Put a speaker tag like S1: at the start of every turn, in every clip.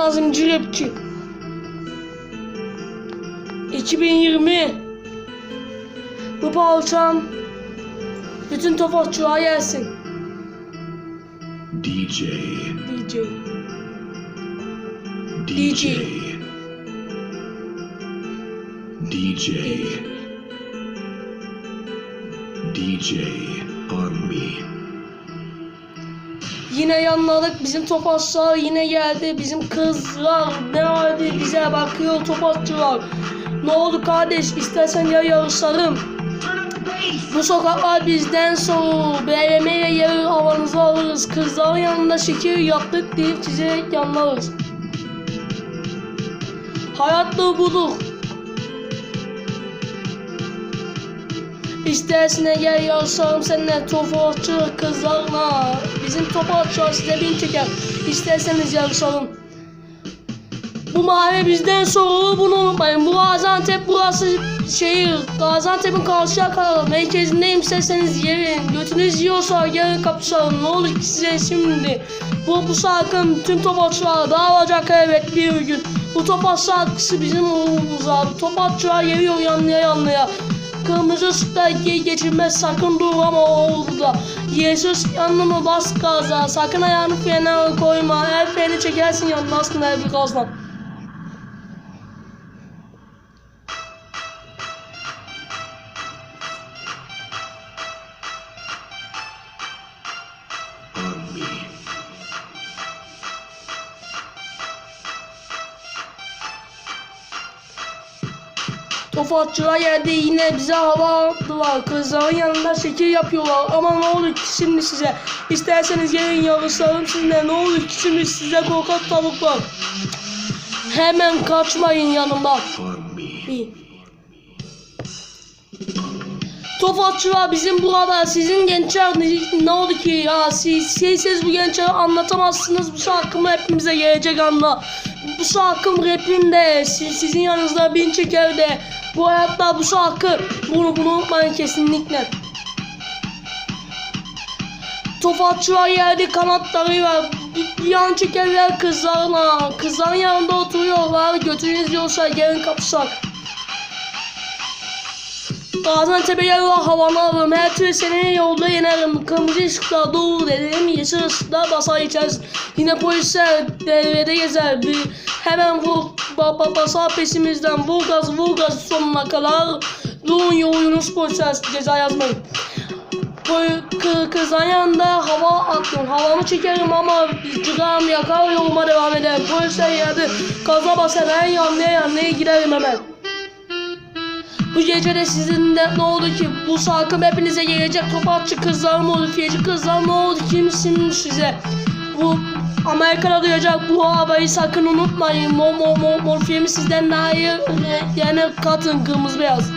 S1: azimci rapçi. 2020 Bu parçam bütün topatçılar gelsin.
S2: DJ,
S1: DJ.
S2: DJ, DJ, DJ on me.
S1: Yine yanladık bizim topatçılar yine geldi bizim kızlar ne halde bize bakıyor topatçılar. Ne oldu kardeş istersen ya yarışalım. Bu sokaklar bizden soğuk. İle yarı havanızı alırız. Kızların yanında şekil yaptık deyip çizerek yanlarız. Hayat da budur. İstersine gel yarışalım seninle topatçı kızlarla. Bizim topatçılar size bin çeker. İsterseniz yarışalım. Bu mahalle bizden sorulur bunu unutmayın. Bu Gaziantep burası şehir. Gaziantep'in karşı yakalı. Merkezindeyim isterseniz gelin. Götünüz yiyorsa gelin kapışalım. Ne olur ki size şimdi. Bu, bu şarkım tüm topatçılara dağılacak evet bir gün. Bu topaç şarkısı bizim ruhumuza. Topatçılar geliyor yanlıya yanlıya. Kırmızı ışıkta ge geçilmez sakın durma orada. Yesus yanına bas gaza. Sakın ayağını frene koyma. El freni çekersin yanmazsın el bir gazdan. Tofatçılar geldi yine bize hava attılar. Kızların yanında şekil yapıyorlar. Ama ne olur ki şimdi size. İsterseniz gelin yarışalım sizinle. Ne olur ki şimdi size korkak tavuklar. Hemen kaçmayın yanımdan. İyi. Tofatçılar bizim burada sizin gençler ne, oldu ki ya siz, siz, siz bu gençlere anlatamazsınız bu şarkımı hepimize gelecek anda bu şarkım rapinde siz, sizin yanınızda bin çeker de bu hayatta bu şarkı bunu bunu unutmayın kesinlikle Tofatçılar yerde kanatları var bir, bir an çekerler kızlarına kızların yanında oturuyorlar götünüz yoksa gelin kapışak Gaziantep'e gel la havanı alırım. Her türlü seni yolda yenerim. Kırmızı ışıklar doğru dedim. Yeşil ışıklar basar içeriz. Yine polisler devrede gezer. Bir, hemen vur ba, ba, basar peşimizden. Vur gaz vur gaz sonuna kadar. Durun yolunuz polisler ceza yazmayın. Koy- kı, kızın yanında hava attım. Havamı çekerim ama cigam yakar yoluma devam eder. Polisler yerde gaza basar. En yanlıya yanlıya giderim hemen. Bu gece de sizin de ne oldu ki bu şarkım hepinize gelecek topatçı kızlar mı oldu fiyacı kızlar mı oldu kimsin size bu Amerika'da duyacak bu havayı sakın unutmayın. Mo mo mo morfiyemi sizden daha iyi e, yani katın kırmızı beyaz.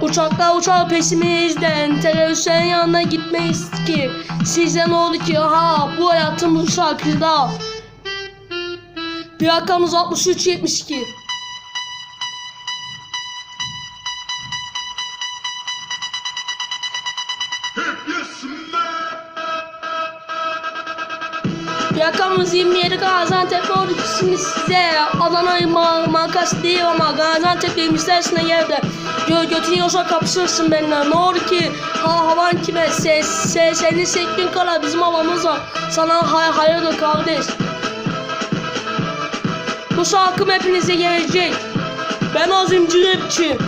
S1: Uçaklar uçar peşimizden Teröristlerin yanına gitmeyiz ki. Size ne oldu ki ha bu hayatım bu şarkıda Plakamız 6372. Plakamız 27 Gaziantep şimdi size. Adana ma markası değil ama Gaziantep demişlersine yerde. Gö götürüyorsa kapışırsın benimle. Ne olur ki? Ha havan kime? Se se senin sektin kala bizim havamız var. Sana hay hayırdır kardeş? Bu şarkım hepinize gelecek. Ben azimci rapçi.